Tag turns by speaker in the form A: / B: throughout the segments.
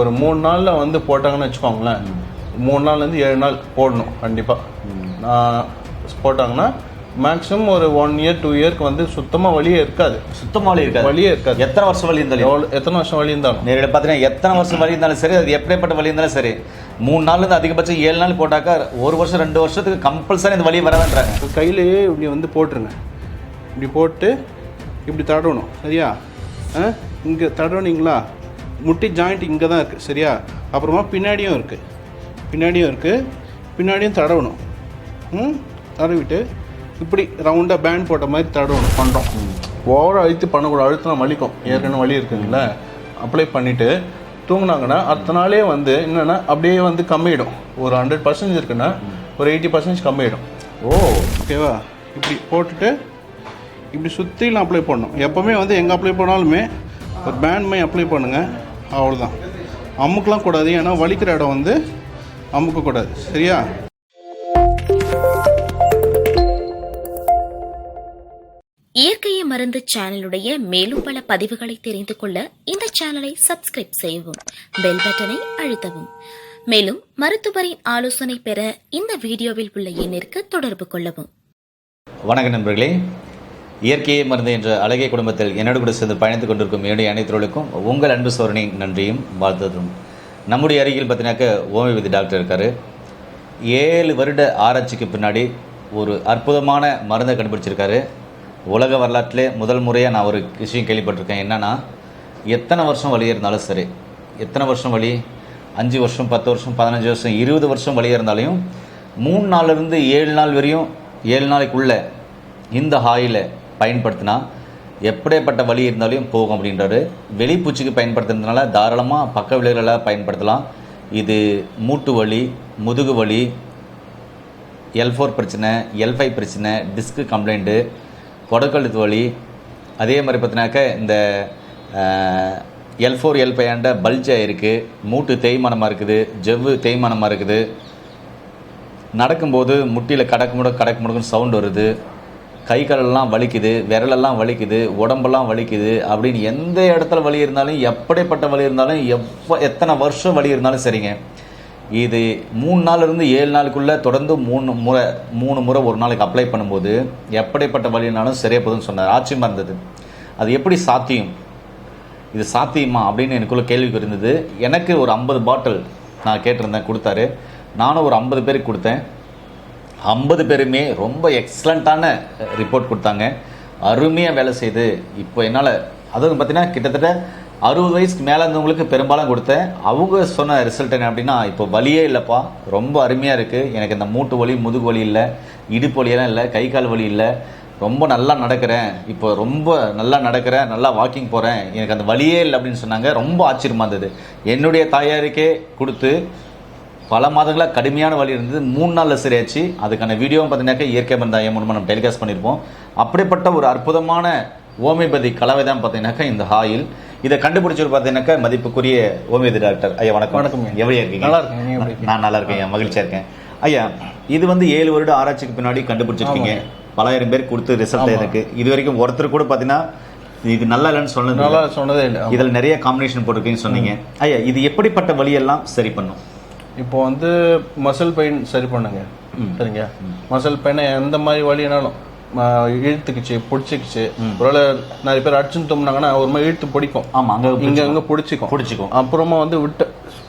A: ஒரு மூணு நாளில் வந்து போட்டாங்கன்னு வச்சுக்கோங்களேன். மூணு நாள்லேருந்து ஏழு நாள் போடணும் கண்டிப்பாக போட்டாங்கன்னா மேக்ஸிமம் ஒரு ஒன் இயர் டூ இயர்க்கு வந்து சுத்தமாக வலியே இருக்காது.
B: சுத்தமா வலி இருக்காது?
A: வலியே இருக்காது.
B: எத்தனை வருஷம் வலி இருந்தாலும்?
A: எவ்வளோ எத்தனை வருஷம் வலி இருந்தாலும்.
B: நேரில் பார்த்தீங்கன்னா எத்தனை வருஷம் வலி இருந்தாலும் சரி அது எப்படிப்பட்ட வலி இருந்தாலும் சரி. மூணு நாள்ல இருந்து அதிகபட்சம் ஏழு நாள் போட்டாக்கா ஒரு வருஷம் ரெண்டு வருஷத்துக்கு கம்பல்சரி இந்த வலி வராதுன்றாங்க
A: கையிலேயே இப்படி வந்து போட்டுருங்க. இப்படி போட்டு இப்படி தடவணும் சரியா? இங்கே தடவுனீங்களா? முட்டி ஜாயிண்ட் இங்கே தான் இருக்குது சரியா? அப்புறமா பின்னாடியும் இருக்குது பின்னாடியும் இருக்குது பின்னாடியும் தடவணும். ம்? தடவிட்டு இப்படி ரவுண்டாக பேண்ட் போட்ட மாதிரி தடவணும் பண்ணுறோம் ஓவராக அழுத்தி பண்ணக்கூடாது அழுத்தினா வலிக்கும். ஏற்கனவே வலி இருக்குங்களா? அப்ளை பண்ணிவிட்டு தூங்குனாங்கன்னா அடுத்த நாளே வந்து என்னென்னா அப்படியே வந்து கம்மியிடும் ஒரு ஹண்ட்ரட் பர்சன்டேஜ் இருக்குன்னா ஒரு எயிட்டி பர்சன்டேஜ் கம்மியிடும்
B: ஓ.
A: ஓகேவா இப்படி போட்டுட்டு இப்படி சுற்றிலும் அப்ளை பண்ணணும். எப்போவுமே வந்து எங்கே அப்ளை பண்ணாலுமே ஒரு பேண்ட் மை அப்ளை பண்ணுங்கள் அவ்வளோதான் அமுக்கலாம் கூடாது. ஏன்னா வலிக்கிற இடம் வந்து அமுக்கக்கூடாது சரியா?
C: இயற்கையை மருந்து சேனலுடைய மேலும் பல பதிவுகளை தெரிந்து கொள்ள இந்த சேனலை சப்ஸ்கிரைப் செய்யவும் பெல் பட்டனை அழுத்தவும். மேலும் மருத்துவரின் ஆலோசனை பெற இந்த வீடியோவில் உள்ள எண்ணிற்கு தொடர்பு கொள்ளவும்.
B: வணக்கம் நண்பர்களே. இயற்கையை மருந்து என்ற அழகிய குடும்பத்தில் என்னோடு கூட சேர்ந்து பயணித்துக் கொண்டிருக்கும் என்னுடைய அனைத்தவர்களுக்கும் உங்கள் அன்பு சோரணி நன்றியும் வாழ்த்துதும் நம்முடைய அருகில் பார்த்தீங்கன்னாக்க ஓமியபதி டாக்டர் இருக்கார். ஏழு வருட ஆராய்ச்சிக்கு பின்னாடி ஒரு அற்புதமான மருந்தை கண்டுபிடிச்சிருக்காரு. உலக வரலாற்றிலே முதல் முறையாக நான் ஒரு விஷயம் கேள்விப்பட்டிருக்கேன். என்னன்னா எத்தனை வருஷம் வலி இருந்தாலும் சரி எத்தனை வருஷம் வலி? அஞ்சு வருஷம் பத்து வருஷம் பதினஞ்சு வருஷம் இருபது வருஷம் வழியாக இருந்தாலையும் மூணு நாள்லேருந்து ஏழு நாள் வரையும் ஏழு நாளைக்குள்ளே இந்த ஹாயில் பயன்படுத்தினா எப்படிப்பட்ட வலி இருந்தாலும் போகும் அப்படின்றாரு. வெளிப்பூச்சிக்கு பயன்படுத்துறதுனால தாராளமாக பக்க விளைவுகளை பயன்படுத்தலாம். இது மூட்டு வலி முதுகு வலி எல் ஃபோர் பிரச்சனை எல் ஃபைவ் பிரச்சனை டிஸ்க்கு கம்ப்ளைண்ட்டு கொடக்கழுத்து வலி. அதே மாதிரி பார்த்தினாக்க இந்த L four L five bulge ஆகிருக்கு மூட்டு தேய்மானமாக இருக்குது. ஜவ்வு தேய்மானமாக இருக்குது. நடக்கும்போது முட்டியில் கடக்கு முடக்கு கடக்கு முடக்குன்னு சவுண்ட் வருது. கை காலெல்லாம் வலிக்குது விரலெல்லாம் வலிக்குது உடம்பெல்லாம் வலிக்குது அப்படின்னு எந்த இடத்துல வலி இருந்தாலும் எப்படிப்பட்ட வலி இருந்தாலும் எவ்வ எத்தனை வருஷம் வலி இருந்தாலும் சரிங்க. இது மூணு நாள்லேருந்து ஏழு நாளுக்குள்ளே தொடர்ந்து மூணு முறை மூணு முறை ஒரு நாளைக்கு அப்ளை பண்ணும்போது எப்படிப்பட்ட வலினாலும் சரியாக போகுதுன்னு சொன்னார். ஆச்சரியமாக இருந்தது. அது எப்படி சாத்தியம்? இது சாத்தியமா அப்படின்னு எனக்குள்ளே கேள்வி இருந்தது. எனக்கு ஒரு ஐம்பது பாட்டில் நான் கேட்டிருந்தேன் கொடுத்தாரு. நானும் ஒரு ஐம்பது பேருக்கு கொடுத்தேன். ஐம்பது பேருமே ரொம்ப எக்ஸலண்ட்டான ரிப்போர்ட் கொடுத்தாங்க. அருமையாக வேலை செய்து. இப்போ என்னால் அதுவும் பார்த்தீங்கன்னா கிட்டத்தட்ட அறுபது வயசுக்கு மேலே இருந்தவங்களுக்கு பெரும்பாலும் கொடுத்தேன். அவங்க சொன்ன ரிசல்ட் என்ன அப்படின்னா இப்போ வலியே இல்லைப்பா. ரொம்ப அருமையாக இருக்குது எனக்கு இந்த மூட்டு வலி முதுகு வலி இல்லை. இடுப்பு வலியெல்லாம் இல்லை. கை கால் வலி இல்லை. ரொம்ப நல்லா நடக்கிறேன். இப்போ ரொம்ப நல்லா நடக்கிறேன். நல்லா வாக்கிங் போகிறேன் எனக்கு அந்த வலியே இல்லை அப்படின்னு சொன்னாங்க. ரொம்ப ஆச்சரியமாக இருந்தது. என்னுடைய தாயாருக்கே கொடுத்து பல மாதங்களாக கடுமையான வலி இருந்தது. மூணு நாளில் சரியாச்சு அதுக்கான வீடியோவும் பார்த்தீங்கன்னாக்கா இயற்கை மருந்தாயம் மூலமாக நம்ம டெலிகாஸ்ட் பண்ணியிருப்போம் அப்படிப்பட்ட ஒரு அற்புதமான ஹோமியோபதி கலவை தான் பார்த்தீங்கன்னாக்கா இந்த ஆயில். இதை கண்டுபிடிச்சவர் பார்த்தீங்கன்னாக்கா மதிப்புக்குரிய ஹோமியோபதி டாக்டர் ஐயா வணக்கம்.
A: வணக்கம்.
B: எப்படி இருக்கீங்க?
A: நல்லா இருக்கேன்.
B: நான் நல்லா இருக்கேன் ஐயா. மகிழ்ச்சியா இருக்கேன். ஐயா இது வந்து ஏழு வருட ஆராய்ச்சிக்கு பின்னாடி கண்டுபிடிச்சிருக்கீங்க. பலாயிரம் பேர் கொடுத்து ரிசல்ட் எனக்கு. இது வரைக்கும் ஒருத்தர் கூட பார்த்தீங்கன்னா இது நல்லா இல்லைன்னு சொன்னது
A: நல்லா. சொன்னதே இல்லை.
B: இதுல நிறைய காம்பினேஷன் போட்டிருக்கீங்கன்னு சொன்னீங்க. ஐயா இது எப்படிப்பட்ட வலியெல்லாம் சரி பண்ணும்?
A: இப்போ வந்து மசில் பெயின் சரி பண்ணுங்க. சரிங்க மசில் பெயினை எந்த மாதிரி வலினாலும் ம, இழுத்துக்குச்சு பிடிச்சிக்குச்சு ஒருவேளை நிறைய பேர் அடிச்சுன்னு தும்னாங்கன்னா ஒரு மாதிரி இழுத்து பிடிக்கும்.
B: ஆமா அங்க
A: இங்க அங்க பிடிச்சிக்கும்.
B: பிடிச்சிக்கும்.
A: அப்புறமா வந்து விட்டு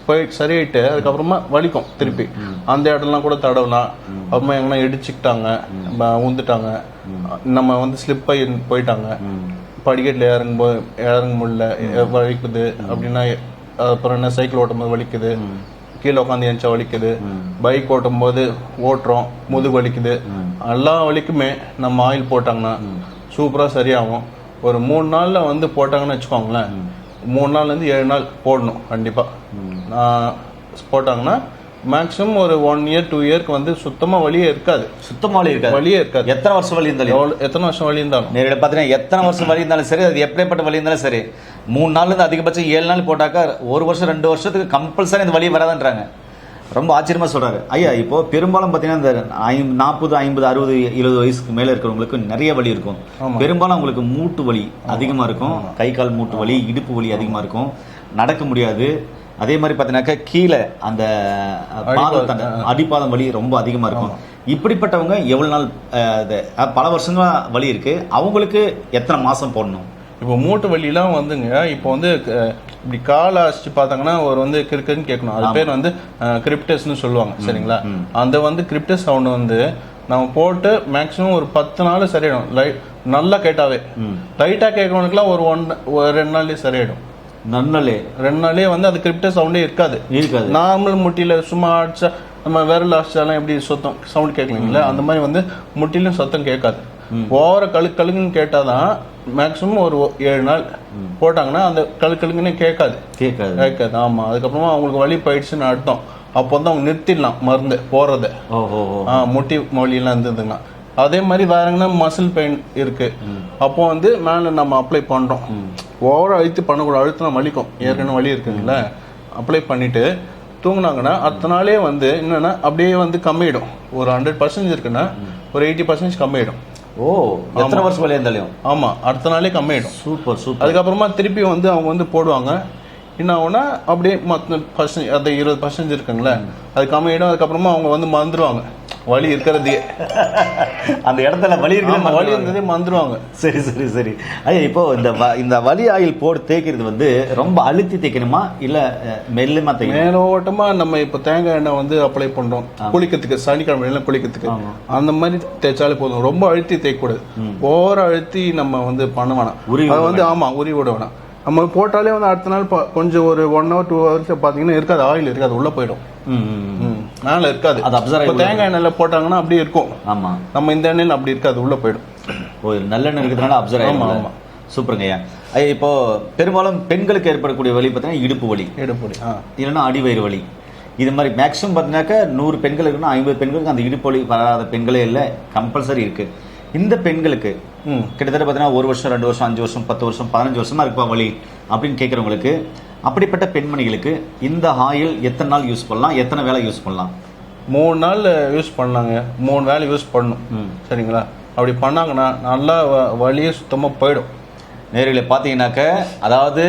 A: போய் சரியாயிட்டு அதுக்கப்புறமா வலிக்கும் திருப்பி. அந்த இடம்லாம் கூட தடவலாம் அப்புறமா எங்கன்னா இடிச்சுக்கிட்டாங்க உந்துட்டாங்க நம்ம வந்து ஸ்லிப் ஆகி போயிட்டாங்க. படிக்கட்டில் இறங்கும்போது இறங்க முடியல வலிக்குது அப்படின்னா அப்புறம் என்ன சைக்கிள் ஓட்டும் போது வலிக்குது. கீழே உட்காந்து எந்திச்சா வலிக்குது. பைக் ஓட்டும் போது ஓட்டுறோம் முதுகு வலிக்குது. எல்லா வலிக்குமே நம்ம ஆயில் போட்டாங்கன்னா சூப்பரா சரியாகும். ஒரு மூணு நாள்ல வந்து போட்டாங்கன்னு வச்சுக்கோங்களேன். மூணு நாள்ல இருந்து ஏழு நாள் போடணும் கண்டிப்பா. நான் போட்டாங்கன்னா மேக்ஸிமம் ஒரு ஒன் இயர் டூ இயர்க்கு வந்து சுத்தமா வலியே இருக்காது.
B: சுத்தமா வலி இருக்காது.
A: வலியே இருக்காது.
B: எத்தனை வருஷம் வலி இருந்தாலும்?
A: எத்தனை வருஷம் வலி இருந்தாலும்.
B: நேரில் பார்த்தீங்கன்னா எத்தனை வருஷம் வலி இருந்தாலும் சரி அது எப்படிப்பட்ட வலி இருந்தாலும் சரி. மூணு நாள்ல இருந்து அதிகபட்சம் ஏழு நாள் போட்டாக்கா ஒரு வருஷம் ரெண்டு வருஷத்துக்கு கம்பல்சரி இந்த வலி வராதுன்றாங்க. ரொம்ப ஆச்சரியமா சொல்றாரு. ஐயா இப்போ பெரும்பாலும் பார்த்தீங்கன்னா இந்த ஐம் நாற்பது ஐம்பது அறுபது எழுபது வயசுக்கு மேல இருக்கிறவங்களுக்கு நிறைய வலி இருக்கும். பெரும்பாலும் அவங்களுக்கு மூட்டு வலி அதிகமா இருக்கும். கை கால் மூட்டு வலி இடுப்பு வலி அதிகமா இருக்கும். நடக்க முடியாது. அதே மாதிரி பார்த்தீங்கன்னாக்கா கீழே அந்த அஹ்,
A: அடிப்பாதம்,
B: வலி ரொம்ப அதிகமாக இருக்கும். இப்படிப்பட்டவங்க எவ்வளோ நாள் பல வருஷங்களா வலி இருக்கு. அவங்களுக்கு எத்தனை மாசம் போடணும்?
A: இப்போ மூட்டு வலிலாம் வந்துங்க இப்போ வந்து இப்படி காலை அடிச்சு பார்த்தாங்கன்னா ஒரு வந்து கிறுக்குன்னு கேட்கணும். அது பேர் வந்து கிரிப்டஸ்னு சொல்லுவாங்க சரிங்களா? அந்த வந்து கிரிப்டஸ் சவுண்ட் வந்து நம்ம போட்டு மேக்ஸிமம் ஒரு பத்து நாள் சரியாயிடும். லைட் நல்லா கேட்டாவே. லைட்டா கேட்கறவனுக்குலாம் ஒரு ஒன் ஒரு ரெண்டு நாள்லயே சரியாயிடும்.
B: நன்னலே
A: ரெண்டு நாளே வந்து அது கிரிப்டஸ் சவுண்டே இருக்காது.
B: இருக்காது.
A: நார்மல் முட்டியில சும்மா அடிச்சா நம்ம விரல் அடிச்சாலும் எப்படி சத்தம் சவுண்ட் கேட்கலீங்களா? அந்த மாதிரி வந்து முட்டிலும் சத்தம் கேட்காது. ஓவர கழு கழுங்குன்னு கேட்டாதான் மேக்ஸிமம் ஒரு ஏழு நாள் போட்டாங்கன்னா அந்த கழுங்குன்னே கேட்காது.
B: கேட்காது.
A: கேட்காது. ஆமா. அதுக்கப்புறமா அவங்களுக்கு வலி போயிடுச்சுன்னு அர்த்தம். அப்போ வந்து அவங்க நிறுத்திடலாம் மருந்து
B: ஓ
A: ஆ முட்டி மொழியெல்லாம் இருந்ததுன்னா. அதே மாதிரி வேற எங்கன்னா மசில் பெயின் இருக்கு. அப்போ வந்து மேல நம்ம அப்ளை பண்றோம். ஓவரா அழுத்தி பண்ணக்கூடாது. அழுத்தினா வலிக்கும். ஏற்கனவே வலி இருக்குங்களா அப்ளை பண்ணிட்டு தூங்குனாங்கன்னா அடுத்த நாளே வந்து என்னன்னா அப்படியே வந்து கம்மியிடும் ஒரு ஹண்ட்ரட் பர்சன்டேஜ் இருக்குன்னா ஒரு எயிட்டி பர்சன்டேஜ் கம்மியிடும்
B: ஓ எத்தனை வருஷம் வலி இருந்தாலும்?
A: ஆமா அடுத்த நாளே கம்மியிடும்
B: சூப்பர் சூப்பர்.
A: அதுக்கப்புறமா திருப்பி வந்து அவங்க வந்து போடுவாங்க. என்ன ஆகும்னா அப்படியே மற்ற பர்சன்ட் அந்த இருபது பர்சன்டேஜ் இருக்குங்களே அது கம்மியிடும் அதுக்கப்புறமா அவங்க வந்து மறந்துடுவாங்க வலி இருக்கிறதே.
B: அந்த இடத்துல வலி
A: ஆமா,
B: இருக்குது
A: வலி இருந்ததே மறந்துடுவாங்க
B: சரி சரி சரி. ஐயா இப்போ இந்த வ- இந்த வலி ஆயில் போட்டு தேய்க்கிறது வந்து ரொம்ப அழுத்தி தேய்க்கணுமா? இல்ல அஹ், மெல்லமா தேய்க்கணும்?
A: மேலோட்டமா நம்ம இப்ப தேங்காய் எண்ணெய் வந்து அப்ளை பண்றோம். குளிக்கிறதுக்கு சனிக்கிழமை எல்லாம் குளிக்கிறதுக்கு. அந்த மாதிரி தேய்ச்சாலே போதும். ரொம்ப அழுத்தி தேய்க்கக்கூடாது. ஓவர அழுத்தி நம்ம வந்து பண்ண வேணாம்.
B: உருவி
A: அது வந்து ஆமா உரி விட வேணாம். நம்ம போட்டாலே வந்து அடுத்த நாள் கொஞ்சம் ஒரு ஒன் ஹவர் டூ ஹவர்ஸ் பாத்தீங்கன்னா இருக்காது. ஆயில் இருக்காது. உள்ள போயிடும்.
B: ம்,
A: மேல இருக்காது.
B: அது
A: இப்ப தேங்காய் எண்ணெயில போட்டாங்கன்னா அப்படியே இருக்கும்.
B: ஆமா.
A: நம்ம இந்த எண்ணெயில் அப்படி இருக்காது உள்ள போயிடும்.
B: ஓ நல்லெண்ணெய் இருக்கிறதுனால அப்சர்வ் ஆகும்
A: ஆமா.
B: சூப்பருங்க ஐயா. இப்போ பெரும்பாலும் பெண்களுக்கு ஏற்படக்கூடிய வலி பார்த்தீங்கன்னா இடுப்பு வலி.
A: எடுப்பொடி ஆ.
B: இல்லைன்னா அடிவயிறு வலி. இது மாதிரி மேக்ஸிமம் பார்த்தீங்கன்னாக்கா நூறு பெண்கள் இருக்குன்னா ஐம்பது பெண்களுக்கு அந்த இடுப்பு வலி வராத பெண்களே இல்லை கம்பல்சரி இருக்கு. இந்த பெண்களுக்கு
A: ம்.
B: கிட்டத்தட்ட பார்த்தீங்கன்னா ஒரு வருஷம் ரெண்டு வருஷம் அஞ்சு வருஷம் பத்து வருஷம் பதினஞ்சு வருஷமா இருக்குப்பா வலி அப்படின்னு கேட்குறவங்களுக்கு அப்படிப்பட்ட பெண்மணிகளுக்கு இந்த ஆயில் எத்தனை நாள் யூஸ் பண்ணலாம்? எத்தனை வேலை யூஸ் பண்ணலாம்?
A: மூணு நாள் யூஸ் பண்ணாங்க. மூணு வேளை யூஸ் பண்ணணும்
B: ம்.
A: சரிங்களா? அப்படி பண்ணாங்கன்னா நல்லா வலியே சுத்தமா போயிடும்.
B: நேரில் பார்த்தீங்கன்னாக்க அதாவது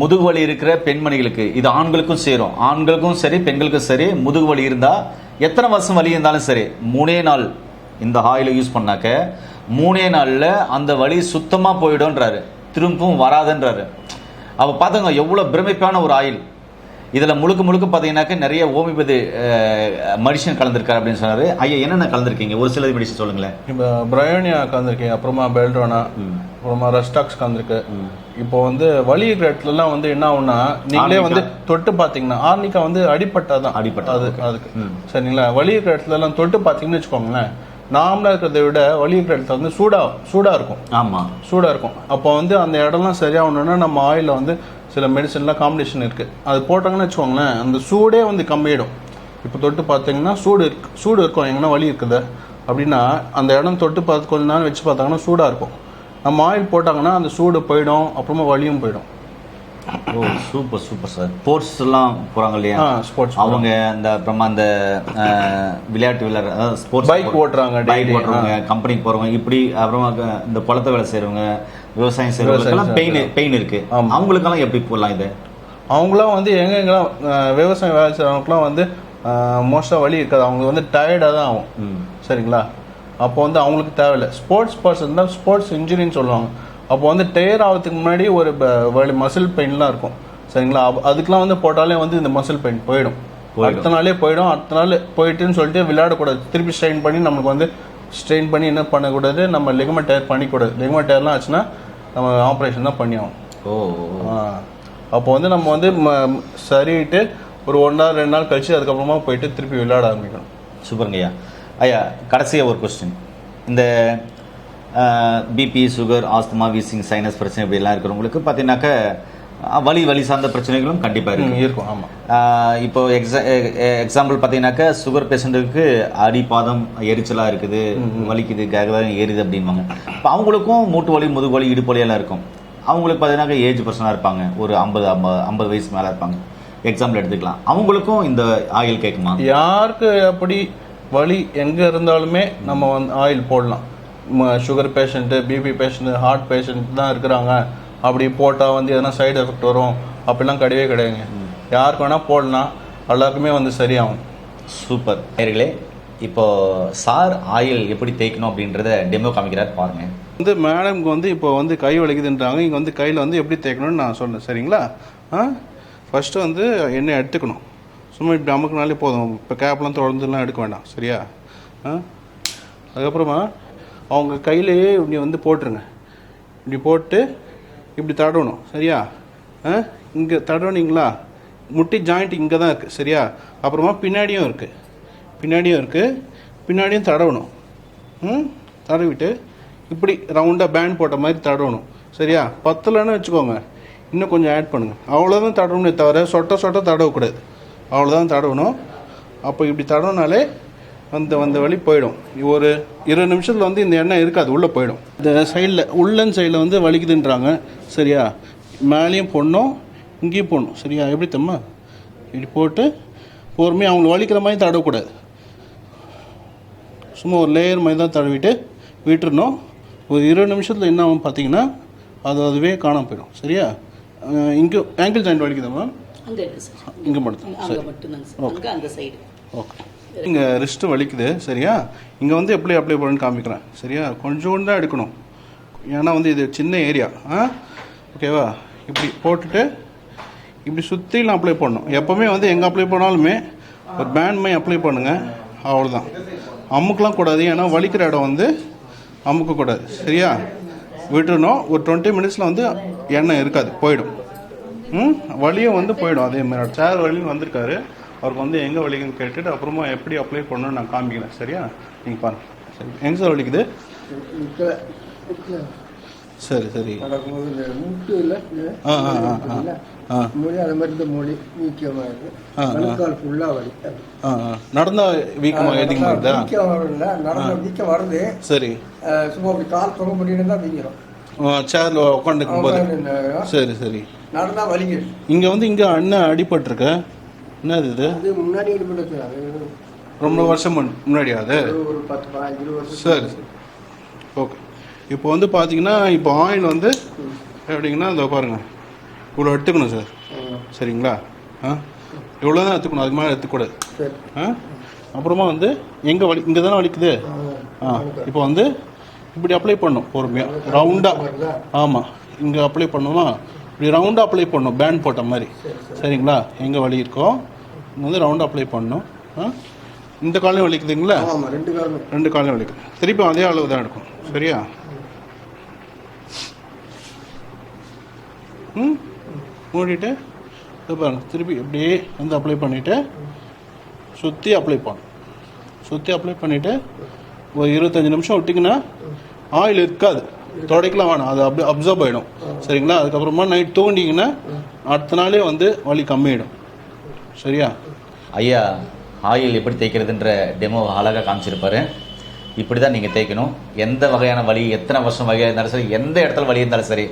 B: முதுகு வலி இருக்கிற பெண்மணிகளுக்கு இது ஆண்களுக்கும் சேரும். ஆண்களுக்கும் சரி பெண்களுக்கும் சரி முதுகு வலி இருந்தா எத்தனை வருஷம் வலி இருந்தாலும் சரி மூணே நாள் இந்த ஆயிலை யூஸ் பண்ணாக்க மூணே நாள்ல அந்த வலி சுத்தமா போயிடும்ன்றாரு. திரும்பவும் வராதுன்றாரு. அப்ப பார்த்துங்க எவ்வளவு பிரமிப்பான ஒரு ஆயில் இதுல முழுக்க முழுக்க பார்த்தீங்கன்னாக்க நிறைய ஓமிபதி மெடிசன் கலந்துருக்காரு அப்படின்னு சொன்னாரு. ஐயா என்னென்ன கலந்துருக்கீங்க? ஒரு சில மெடிசன் சொல்லுங்களேன்.
A: இப்போ பிரயோனியா கலந்துருக்கேன் அப்புறமா பெல்ட்ரோனா அப்புறமா ரெஸ்டாக்ஸ் கலந்துருக்கு. இப்போ வந்து வலி இடத்துலலாம் வந்து என்ன ஆகும்னா நீங்களே வந்து தொட்டு பார்த்தீங்கன்னா ஆர்னிக்கா வந்து அடிப்பட்டாதான்.
B: அடிபட்டா,
A: அது அதுக்கு. சரிங்களா? வலி இருக்கிற இடத்துல எல்லாம் தொட்டு பார்த்தீங்கன்னு வச்சுக்கோங்களேன் நார்மலா இருக்கிறத விட வலி இருக்கிற இடத்துல வந்து சூடா சூடா இருக்கும்.
B: ஆமா.
A: சூடாக இருக்கும். அப்போ வந்து அந்த இடம்லாம் சரியாகணும்னா நம்ம ஆயிலில் வந்து சில மெடிசன்லாம் காம்பினேஷன் இருக்குது அது போட்டாங்கன்னு வச்சுக்கோங்களேன் அந்த சூடே வந்து கம்மியிடும் இப்போ தொட்டு பார்த்தீங்கன்னா சூடு இருக்கு சூடு இருக்கும். எங்கன்னா வலி இருக்குது. அப்படின்னா அந்த இடம் தொட்டு பார்த்து கொஞ்ச நேரம் வச்சு பார்த்தாங்கன்னா சூடாக இருக்கும். நம்ம ஆயில் போட்டாங்கன்னா அந்த சூடு போயிடும் அப்புறமா வலியும் போயிடும்.
B: ஓ சூப்பர் சூப்பர் சார் ஸ்போர்ட்ஸ் எல்லாம் போறாங்க இல்லையா?
A: ஸ்போர்ட்ஸ்
B: அவங்க அந்த அப்புறமா அந்த விளையாட்டு விளையாடுற அதாவது ஸ்போர்ட்ஸ்
A: Bike ஓட்டுறாங்க
B: பைக். ஓட்டுறவங்க கம்பெனிக்கு போறவங்க இப்படி அப்புறமா இந்த குளத்தை வேலை செய்றவங்க விவசாயம் செய்யறவங்களுக்கெல்லாம் பெயின் பெயின் இருக்கு. அவங்களுக்கெல்லாம் எப்படி போடலாம் இது?
A: அவங்களாம் வந்து எங்கெங்கெல்லாம் விவசாயம் வேலை செய்கிறவங்களுக்குலாம் வந்து மோஸ்ட்டாக வலி இருக்காது. அவங்க வந்து டயர்டாக தான் ஆகும். சரிங்களா? அப்போ வந்து அவங்களுக்கு தேவையில்லை. ஸ்போர்ட்ஸ் பர்சன் தான் ஸ்போர்ட்ஸ் இன்ஜுரின்னு சொல்லுவாங்க. அப்போ வந்து டயர் ஆகிறதுக்கு முன்னாடி ஒரு வலி மசில் பெயின்லாம் இருக்கும். சரிங்களா? அதுக்கெல்லாம் வந்து போட்டாலே வந்து இந்த மசில் பெயின் போயிடும். அடுத்த நாளே போயிடும். அடுத்த நாள் போயிட்டுன்னு சொல்லிட்டு விளையாடக்கூடாது. திருப்பி ஸ்ட்ரெயின் பண்ணி நமக்கு வந்து ஸ்ட்ரெயின் பண்ணி என்ன பண்ணக்கூடாது? நம்ம லெகமெண்ட் டயர் பண்ணிக்கூடாது. லெகமெண்ட் டயர்லாம் ஆச்சுன்னா நம்ம ஆப்ரேஷன் தான் பண்ணி ஆகும்
B: ஓ.
A: அப்போ வந்து நம்ம வந்து சரிட்டு ஒரு ஒன் நாள் ரெண்டு நாள் கழிச்சு அதுக்கப்புறமா போயிட்டு திருப்பி விளையாட ஆரம்பிக்கணும்.
B: சூப்பருங்க ஐயா ஐயா கடைசியாக ஒரு கொஸ்டின் இந்த BP sugar asthma wheezing sinus பிரச்சனை இப்படிலாம் இருக்கிறவங்களுக்கு பார்த்தீங்கன்னாக்க வலி வலி சார்ந்த பிரச்சனைகளும் கண்டிப்பாக இருக்கு.
A: ம், இருக்கும் ஆமாம்
B: இப்போ எக்ஸா எக்ஸாம்பிள் பார்த்தீங்கன்னாக்கா சுகர் பேஷண்ட்டுக்கு அடிப்பாதம் எரிச்சலாக இருக்குது வலிக்குது கேகதான் ஏறுது அப்படின்வாங்க இப்போ அவங்களுக்கும் மூட்டு வலி முதுகு வலி இடுப்பு வலி எல்லாம் இருக்கும். அவங்களுக்கு பார்த்தீங்கன்னாக்கா ஏஜ் பர்சனாக இருப்பாங்க. ஒரு ஐம்பது ஐம்பது ஐம்பது வயசு மேலே இருப்பாங்க. எக்ஸாம்பிள் எடுத்துக்கலாம். அவங்களுக்கும் இந்த ஆயில் கேட்குமா?
A: யாருக்கு அப்படி வலி எங்க இருந்தாலுமே நம்ம வந்து ஆயில் போடலாம். Sugar patient BP patient heart patient தான் இருக்கிறாங்க. அப்படி போட்டால் வந்து எதனா சைடு எஃபெக்ட் வரும். அப்படிலாம் கிடையவே கிடையாதுங்க. யாருக்கு வேணால் போடலாம். எல்லாருக்குமே வந்து சரியாகும்.
B: சூப்பர். நேர்களே இப்போ சார் ஆயில் எப்படி தேய்க்கணும் அப்படின்றத டெமோ காமிக்கிறார் பாருங்க.
A: வந்து மேடம்க்கு வந்து இப்போ வந்து கை வலிக்குதுன்றாங்க. இங்கே வந்து கையில் வந்து எப்படி தேய்க்கணும்னு நான் சொன்னேன். சரிங்களா? ஆ? ஃபஸ்ட்டு வந்து எண்ணெய் எடுத்துக்கணும். சும்மா இப்படி அமுக்குனாலே போதும். இப்போ கேப்லாம் தொடர்ந்துலாம் எடுக்க வேண்டாம். சரியா? ஆ? அதுக்கப்புறமா அவங்க கையிலேயே இப்படி வந்து போட்டுருங்க. இப்படி போட்டு இப்படி தடவணும். சரியா? ஆ? இங்கே தடவுனீங்களா? முட்டி ஜாயிண்ட் இங்கே தான் இருக்குது சரியா? அப்புறமா பின்னாடியும் இருக்குது பின்னாடியும் இருக்குது பின்னாடியும் தடவணும். ம்? தடவிட்டு இப்படி ரவுண்டாக பேண்ட் போட்ட மாதிரி தடவணும். சரியா? பத்தலைன்னு வச்சுக்கோங்க. இன்னும் கொஞ்சம் ஆட் பண்ணுங்க. அவ்வளோதான் தடவணுமே தவிர சொட்ட சொட்ட தடவக்கூடாது. அவ்வளோதான் தடவணும். அப்போ இப்படி தடவினாலே அந்த அந்த வழி போயிடும். ஒரு இருபது நிமிஷத்தில் வந்து இந்த எண்ணெய் இருக்காது உள்ளே போயிடும். இந்த சைடில் உள்ளன் சைடில் வந்து வலிக்குதுன்றாங்க. சரியா? மேலேயும் போடணும் இங்கேயும் போடணும். சரியா? எப்படி தம்மா இப்படி போட்டு பொறுமையாக அவங்களுக்கு வலிக்கிற மாதிரி தடவக்கூடாது. சும்மா ஒரு லேயர் மாதிரி தான் தடவிட்டு விட்டுறணும். ஒரு இருபது நிமிஷத்தில் என்ன ஆகும் பார்த்தீங்கன்னா அது அதுவே காணாம போயிடும். சரியா? இங்கே ஆங்கிள் ஜாயிண்ட்
D: சார்
A: இங்கே மட்டும் சரி.
D: சைடு
A: ஓகே இங்கே ரிஸ்ட்டு வலிக்குது சரியா? இங்கே வந்து எப்படி அப்ளை பண்ணணும்னு காமிக்கிறேன். சரியா? கொஞ்சோண்டு தான் எடுக்கணும். ஏன்னா வந்து இது சின்ன ஏரியா ஆ? ஓகேவா இப்படி போட்டுட்டு இப்படி சுற்றிலும் அப்ளை பண்ணணும். எப்போவுமே வந்து எங்கே அப்ளை பண்ணாலுமே ஒரு பேண்ட் மை அப்ளை பண்ணுங்கள் அவ்வளோதான் அமுக்கெலாம் கூடாது. ஏன்னா வலிக்கிற இடம் வந்து அமுக்கக்கூடாது சரியா? விட்டுருணும் ஒரு டுவெண்ட்டி மினிட்ஸில் வந்து எண்ணெய் இருக்காது. போயிடும். ம்? வலியும் வந்து போயிடும். அதே மாதிரி. சேர் வலின்னு வந்திருக்காரு. அவருக்கு வந்து எங்கே வலிக்குன்னு கேட்டுட்டு அப்புறமா எப்படி அப்ளை பண்ணணும்னு நான் காமிக்கிறேன். சரியா? நீங்கள் பாருங்க. சரி. எங்கே சார் வலிக்குது சரி சரி.
E: இல்லை?
A: ஆ, ஆ, ஆ,
E: மொழி அந்த மாதிரி இந்த மொழி வீக்கமாக இருக்கு.
A: ஆ, ஆ.
E: கணுக்கால் ஃபுல்லாக வலி.
A: ஆ ஆ. நடந்தா வீக்கமாக அதிகமாக இருக்குதா
E: வீக்கம் வரல. நடந்த வீக்கம் வருது.
A: சரி.
E: சும்மா அப்படி கால் தொங்க பண்ணிட்டு தான் வீங்கிறோம்
A: சேரில் உட்காந்துக்கும் போது. சரி சரி.
E: நடந்தா வலிக்குது
A: இங்கே வந்து இங்கே அண்ணன் அடிபட்டிருக்க. என்னது இது?
E: அது முன்னாடி அது
A: ரொம்ப வருஷம் முன்- முன்னாடியா அது
E: ஒரு- பத்து இருபது வருஷம்
A: சரி ஓகே. இப்போ வந்து பார்த்தீங்கன்னா இப்போ ஆயில் வந்து எப்படிங்கன்னா இந்த பாருங்க. இவ்வளோ எடுத்துக்கணும் சார். சரிங்களா? ஆ? இவ்வளோ தான் எடுத்துக்கணும் அதுக்கு மேலே எடுத்துக்கூடாது. ஆ? அப்புறமா வந்து எங்கே வலி இங்கே தானே வலிக்குது? ஆ. இப்போ வந்து இப்படி அப்ளை பண்ணும் பொறுமையாக ரவுண்டாக ஆமாம் இங்கே அப்ளை பண்ணுமா இப்படி ரவுண்டாக அப்ளை பண்ணணும் பேண்ட் போட்ட மாதிரி. சரிங்களா? எங்கே வலி இருக்கோ வந்து ரவுண்டாக அப்ளை பண்ணணும் ஆ? இந்த காலையும் வலிக்குதுங்களா?
E: ரெண்டு காலமும்
A: ரெண்டு காலையும் வலிக்குது திருப்பி அதே அளவு தான் எடுக்கும். சரியா? ம்? மூடிட்டு பாருங்க. திருப்பி இப்படியே வந்து அப்ளை பண்ணிவிட்டு சுற்றி அப்ளை பண்ணணும் சுற்றி அப்ளை பண்ணிவிட்டு ஒரு இருபத்தஞ்சி நிமிஷம் விட்டிங்கன்னா ஆயில் இருக்காது. துடைக்கலாம் வேணாம். அது அப்படியே அப்சர்வ் ஆகிடும் சரிங்களா? அதுக்கப்புறமா நைட் தூண்டிங்கன்னா அடுத்த நாளே வந்து வலி கம்மியாயிடும். சரியா?
B: ஐயா ஆயில் எப்படி தேய்க்கிறதுன்ற டெமோ அழகாக காமிச்சிருப்பாரு. இப்படி தான் நீங்கள் தேய்க்கணும். எந்த வகையான வலி எத்தனை வருஷம் வகையாக இருந்தாலும் சரி எந்த இடத்துல வலி இருந்தாலும் சரி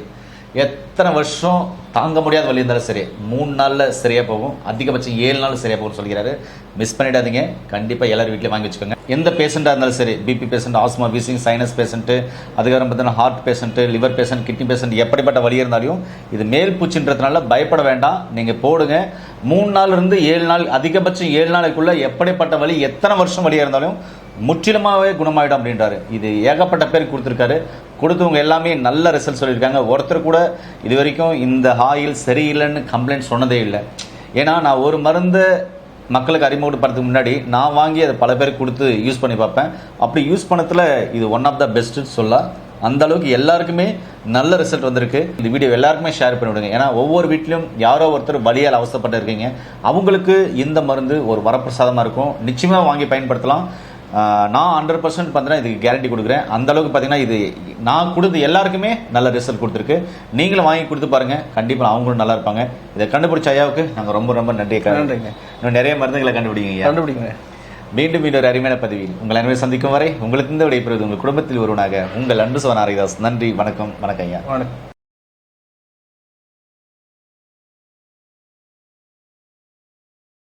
B: எத்தனை வருஷம் தாங்க முடியாத வழி இருந்தாலும் சரி மூணு நாளில் சரியாக போகும். அதிகபட்சம் ஏழு நாள் சரியாக போகும்னு சொல்கிறாரு. மிஸ் பண்ணிடாதீங்க. கண்டிப்பாக எல்லோரும் வீட்டில் வாங்கி வச்சுக்கோங்க. எந்த பேஷண்ட்டாக இருந்தாலும் சரி BP patient asthma wheezing sinus patient அதுக்கப்புறம் பார்த்தீங்கன்னா heart patient liver patient kidney patient எப்படிப்பட்ட வழி இருந்தாலும் இது மேல் பூச்சின்றதுனால பயப்பட வேண்டாம். நீங்கள் போடுங்க. மூணு நாள்லேருந்து ஏழு நாள் அதிகபட்சம் ஏழு நாளைக்குள்ளே எப்படிப்பட்ட வழி எத்தனை வருஷம் வழியாக இருந்தாலும் முற்றிலுமாகவே குணமாயிடும் அப்படின்றாரு. இது ஏகப்பட்ட பேர் கொடுத்துருக்காரு. கொடுத்தவங்க எல்லாமே நல்ல ரிசல்ட் சொல்லியிருக்காங்க. ஒருத்தர் கூட இது வரைக்கும் இந்த ஆயில் சரியில்லைன்னு கம்ப்ளைண்ட் சொன்னதே இல்லை. ஏன்னா நான் ஒரு மருந்து மக்களுக்கு அறிமுகப்படுறதுக்கு முன்னாடி நான் வாங்கி அதை பல பேருக்கு கொடுத்து யூஸ் பண்ணி பார்ப்பேன். அப்படி யூஸ் பண்ணத்தில் இது ஒன் ஆஃப் த பெஸ்ட்டுன்னு சொல்லலாம் அந்த அளவுக்கு எல்லாருக்குமே நல்ல ரிசல்ட் வந்திருக்கு. இந்த வீடியோ எல்லாருக்குமே ஷேர் பண்ணி விடுங்க. ஏன்னா ஒவ்வொரு வீட்லையும் யாரோ ஒருத்தர் வழியால் அவசரப்பட்டு இருக்கீங்க. அவங்களுக்கு இந்த மருந்து ஒரு வரப்பிரசாதமாக இருக்கும். நிச்சயமாக வாங்கி பயன்படுத்தலாம். நான் ஹண்ட்ரட் பர்சன்ட் பார்த்தீங்கன்னா இதுக்கு கேரண்டி கொடுக்குறேன். அந்த அளவுக்கு பார்த்தீங்கன்னா இது நான் கொடுத்து எல்லாருக்குமே நல்ல ரிசல்ட் கொடுத்துருக்கு. நீங்களும் வாங்கி கொடுத்து பாருங்க. கண்டிப்பாக அவங்களும் நல்லா இருப்பாங்க. இதை கண்டுபிடிச்ச ஐயாவுக்கு நாங்கள் ரொம்ப ரொம்ப நன்றி
A: நன்றிங்க.
B: இன்னும் நிறைய மருந்துகளை கண்டுபிடிங்க.
A: கண்டுபிடிங்க.
B: மீண்டும் இன்னொரு அருமையான பதிவில் உங்கள் அனைவரை சந்திக்கும் வரை உங்களுக்கு இந்த விடைபெறுவது உங்கள் குடும்பத்தில் ஒருவனாக உங்கள் அன்பு சவன் ஹரிதாஸ். நன்றி வணக்கம் வணக்கம் ஐயா.
A: வணக்கம்.